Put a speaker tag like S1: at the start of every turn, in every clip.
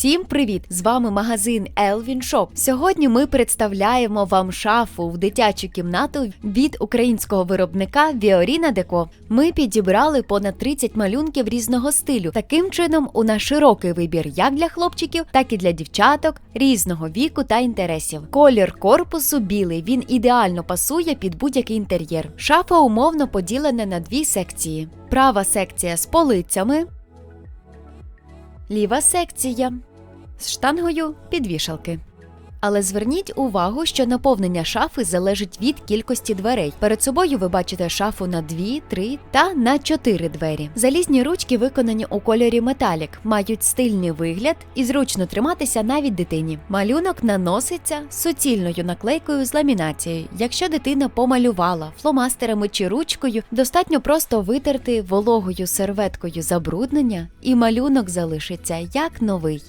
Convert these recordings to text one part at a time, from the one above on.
S1: Усім привіт! З вами магазин Elvin Shop. Сьогодні ми представляємо вам шафу в дитячу кімнату від українського виробника Viorina Deco. Ми підібрали понад 30 малюнків різного стилю. Таким чином, у нас широкий вибір як для хлопчиків, так і для дівчаток різного віку та інтересів. Колір корпусу білий. Він ідеально пасує під будь-який інтер'єр. Шафа умовно поділена на дві секції: права секція з полицями. Ліва секція з штангою підвішалки. Але зверніть увагу, що наповнення шафи залежить від кількості дверей. Перед собою ви бачите шафу на 2, 3 та на 4 двері. Залізні ручки виконані у кольорі металік, мають стильний вигляд і зручно триматися навіть дитині. Малюнок наноситься суцільною наклейкою з ламінацією. Якщо дитина помалювала фломастерами чи ручкою, достатньо просто витерти вологою серветкою забруднення, і малюнок залишиться як новий.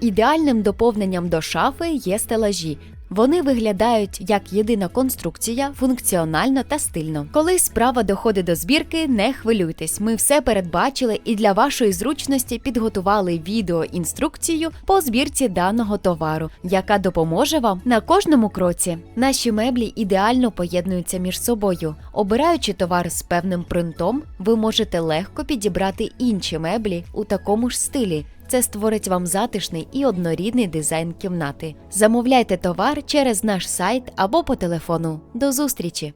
S1: Ідеальним доповненням до шафи є стелажі. Вони виглядають як єдина конструкція, функціонально та стильно. Коли справа доходить до збірки, не хвилюйтесь. Ми все передбачили і для вашої зручності підготували відеоінструкцію по збірці даного товару, яка допоможе вам на кожному кроці. Наші меблі ідеально поєднуються між собою. Обираючи товар з певним принтом, ви можете легко підібрати інші меблі у такому ж стилі. Це створить вам затишний і однорідний дизайн кімнати. Замовляйте товар через наш сайт або по телефону. До зустрічі!